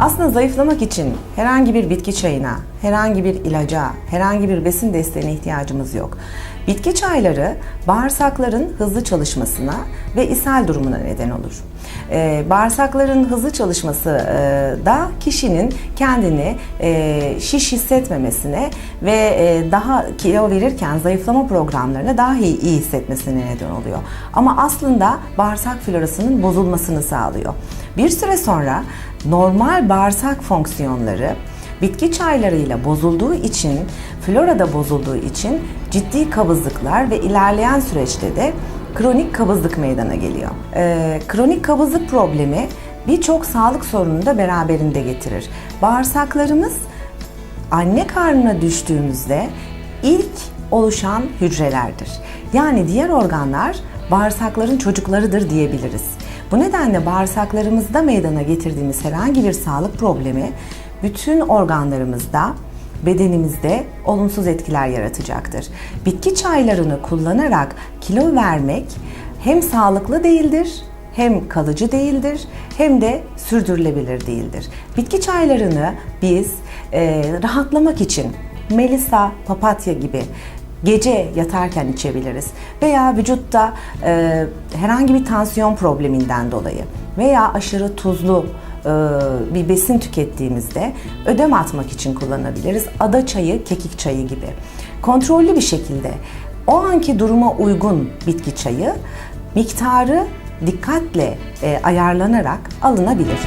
Aslında zayıflamak için herhangi bir bitki çayına, herhangi bir ilaca, herhangi bir besin desteğine ihtiyacımız yok. Bitki çayları bağırsakların hızlı çalışmasına ve ishal durumuna neden olur. Ee, bağırsakların hızlı çalışması e, da kişinin kendini e, şiş hissetmemesine ve e, daha kilo verirken zayıflama programlarına daha iyi, iyi hissetmesine neden oluyor. Ama aslında bağırsak florasının bozulmasını sağlıyor. Bir süre sonra normal bağırsak fonksiyonları bitki çaylarıyla bozulduğu için, florada bozulduğu için ciddi kabızlıklar ve ilerleyen süreçte de kronik kabızlık meydana geliyor. Ee, kronik kabızlık problemi birçok sağlık sorununu da beraberinde getirir. Bağırsaklarımız anne karnına düştüğümüzde ilk oluşan hücrelerdir. Yani diğer organlar bağırsakların çocuklarıdır diyebiliriz. Bu nedenle bağırsaklarımızda meydana getirdiğimiz herhangi bir sağlık problemi bütün organlarımızda, bedenimizde olumsuz etkiler yaratacaktır. Bitki çaylarını kullanarak kilo vermek hem sağlıklı değildir hem kalıcı değildir hem de sürdürülebilir değildir. Bitki çaylarını biz e, rahatlamak için melisa, papatya gibi gece yatarken içebiliriz veya vücutta e, herhangi bir tansiyon probleminden dolayı veya aşırı tuzlu e, bir besin tükettiğimizde ödem atmak için kullanabiliriz. Ada çayı, kekik çayı gibi. Kontrollü bir şekilde o anki duruma uygun bitki çayı miktarı dikkatle e, ayarlanarak alınabilir.